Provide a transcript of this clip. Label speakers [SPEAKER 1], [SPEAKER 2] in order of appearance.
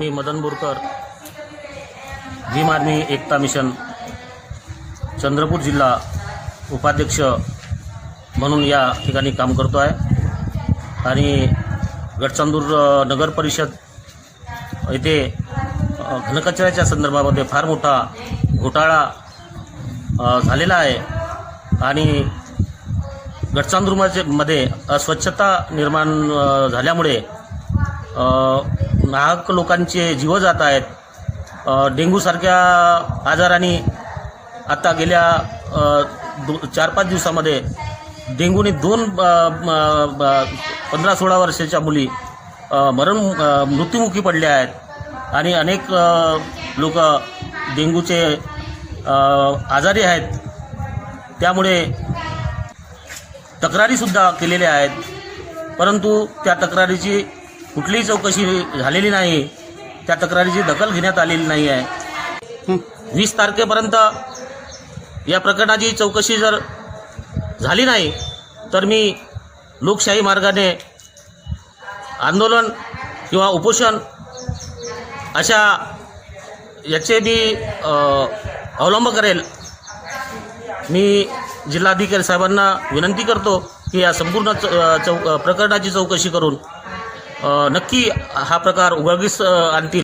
[SPEAKER 1] मी Madan Borkar Bhim army Ekta mission Chandrapur जिल्हा उपाध्यक्ष म्हणून या ठिकाणी काम करतो आहे आणि गडचांदूर नगर परिषद येथे घनकचऱ्याच्या संदर्भामध्ये फार मोठा घोटाळा झालेला आहे. आणि गडचांदूरमध्ये मध्ये अस्वच्छता निर्माण झाल्यामुळे नाहक लोकांचे जीव जात आहेत. डेंग्यूसारख्या आजाराने आता गेल्या दो चार पाच दिवसामध्ये डेंग्यूने दोन ब- पंधरा सोळा वर्षाच्या मुली मरण मृत्युमुखी पडल्या आहेत. आणि अनेक लोक डेंग्यूचे आजारी आहेत. त्यामुळे तक्रारीसुद्धा केलेल्या आहेत. परंतु त्या तक्रारीची कुठलीही चौकशी झालेली नाही. त्या तक्रारीची दखल घेण्यात आलेली नाही आहे. वीस तारखेपर्यंत या प्रकरणाची चौकशी जर झाली नाही तर मी लोकशाही मार्गाने आंदोलन किंवा उपोषण अशा याचे मी अवलंब करेल. मी जिल्हाधिकारी साहेबांना विनंती करतो की या संपूर्ण चौ चौ प्रकरणाची चौकशी करून नक्की हा प्रकार उघडकीस आणतील.